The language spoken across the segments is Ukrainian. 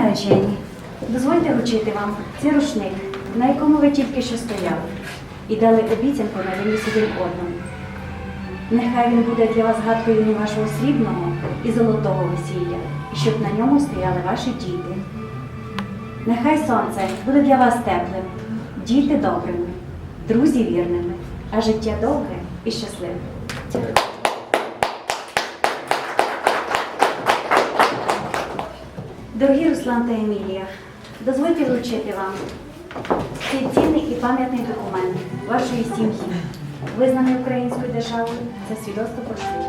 наречені, дозвольте вручити вам цей рушник, на якому ви тільки що стояли, і дали обіцянку на виніс один одному. Нехай він буде для вас згадкою не вашого срібного і золотого весілля, і щоб на ньому стояли ваші діти. Нехай сонце буде для вас теплим, діти добрими, друзі вірними, а життя довге і щасливе. Дорогі Руслан та Емілія, дозвольте вручити вам цей цінний і пам'ятний документ вашої сім'ї, визнаний українською державою за свідоцтво про шлюб.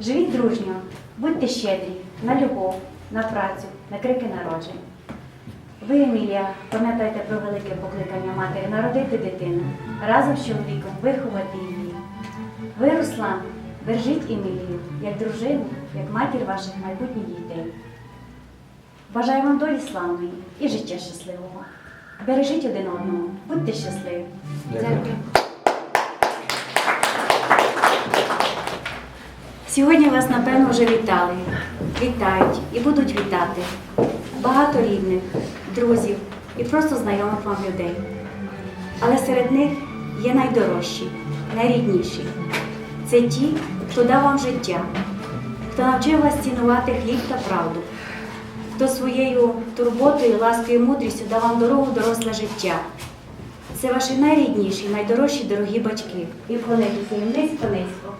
Живіть дружньо, будьте щедрі на любов, на працю, на крики народжень. Ви, Емілія, пам'ятайте про велике покликання матері народити дитину, разом з чоловіком виховати її. Ви, Руслан, бережіть Емілію як дружину, як матір ваших майбутніх дітей. Бажаю вам долі славної і життя щасливого. Бережіть один одного, будьте щасливі. Дякую. Сьогодні вас, напевно, вже вітали, вітають і будуть вітати. Багато рідних, друзів і просто знайомих вам людей. Але серед них є найдорожчі, найрідніші. Це ті, хто дав вам життя, хто навчив вас цінувати хліб та правду, хто своєю турботою, ласкою і мудрістю дав вам дорогу доросле життя. Це ваші найрідніші, найдорожчі дорогі батьки. І вклонитися їм низько низько.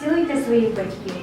Цілуйте своїх батьків,